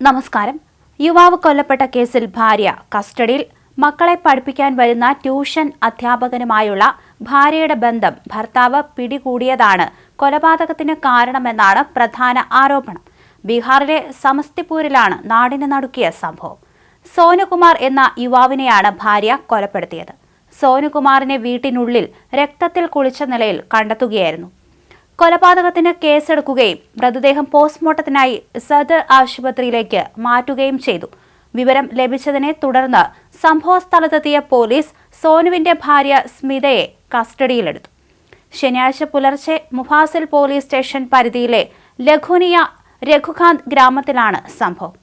നമസ്കാരം. യുവാവ് കൊല്ലപ്പെട്ട കേസിൽ ഭാര്യ കസ്റ്റഡിയിൽ. മക്കളെ പഠിപ്പിക്കാൻ വരുന്ന ട്യൂഷൻ അധ്യാപകനുമായുള്ള ഭാര്യയുടെ ബന്ധം ഭർത്താവ് പിടികൂടിയതാണ്. കൊലപാതകത്തിന് കാരണമെന്നാണ് പ്രധാന ആരോപണം. ബീഹാറിലെ സമസ്തിപൂരിലാണ് നാടിന് നടുക്കിയ സംഭവം. സോനുകുമാർ എന്ന യുവാവിനെയാണ് ഭാര്യ കൊലപ്പെടുത്തിയത്. സോനുകുമാറിനെ വീട്ടിനുള്ളിൽ രക്തത്തിൽ കുളിച്ച നിലയിൽ കണ്ടെത്തുകയായിരുന്നു. കൊലപാതകത്തിന് കേസെടുക്കുകയും മൃതദേഹം പോസ്റ്റ്മോർട്ടത്തിനായി സദർ ആശുപത്രിയിലേക്ക് മാറ്റുകയും ചെയ്തു. വിവരം ലഭിച്ചതിനെ തുടർന്ന് സംഭവസ്ഥലത്തെത്തിയ പോലീസ് സോനുവിന്റെ ഭാര്യ സ്മിതയെ കസ്റ്റഡിയിലെടുത്തു. ശനിയാഴ്ച പുലർച്ചെ മുഫാസിൽ പോലീസ് സ്റ്റേഷൻ പരിധിയിലെ ലഘുനിയ രഘുകാന്ത് ഗ്രാമത്തിലാണ് സംഭവം.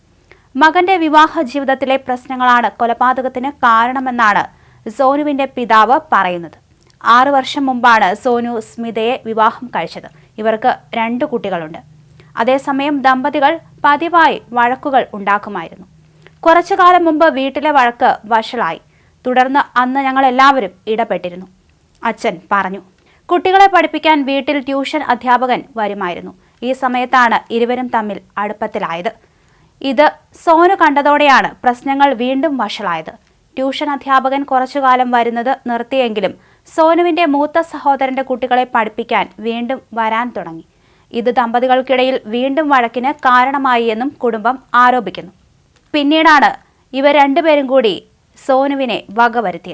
മകന്റെ വിവാഹ ജീവിതത്തിലെ പ്രശ്നങ്ങളാണ് കൊലപാതകത്തിന് കാരണമെന്നാണ് സോനുവിന്റെ പിതാവ് പറയുന്നത്. ആറു വർഷം മുമ്പാണ് സോനു സ്മിതയെ വിവാഹം കഴിച്ചത്. ഇവർക്ക് രണ്ട് കുട്ടികളുണ്ട്. അതേസമയം ദമ്പതികൾ പതിവായി വഴക്കുകൾ ഉണ്ടാക്കുമായിരുന്നു. കുറച്ചു കാലം മുമ്പ് വീട്ടിലെ വഴക്ക് വഷളായി. തുടർന്ന് അന്ന് ഞങ്ങൾ എല്ലാവരും ഇടപെട്ടിരുന്നു. അച്ഛൻ പറഞ്ഞു കുട്ടികളെ പഠിപ്പിക്കാൻ വീട്ടിൽ ട്യൂഷൻ അധ്യാപകൻ വരുമായിരുന്നു. ഈ സമയത്താണ് ഇരുവരും തമ്മിൽ അടുപ്പത്തിലായത്. ഇത് സോനു കണ്ടതോടെയാണ് പ്രശ്നങ്ങൾ വീണ്ടും വഷളായത്. ട്യൂഷൻ അധ്യാപകൻ കുറച്ചുകാലം വരുന്നത് നിർത്തിയെങ്കിലും സോനുവിന്റെ മൂത്ത സഹോദരന്റെ കുട്ടികളെ പഠിപ്പിക്കാൻ വീണ്ടും വരാൻ തുടങ്ങി. ഇത് ദമ്പതികൾക്കിടയിൽ വീണ്ടും വഴക്കിന് കാരണമായി എന്നും കുടുംബം ആരോപിക്കുന്നു. പിന്നീടാണ് ഇവ രണ്ടുപേരും കൂടി സോനുവിനെ വകവരുത്തിയത്.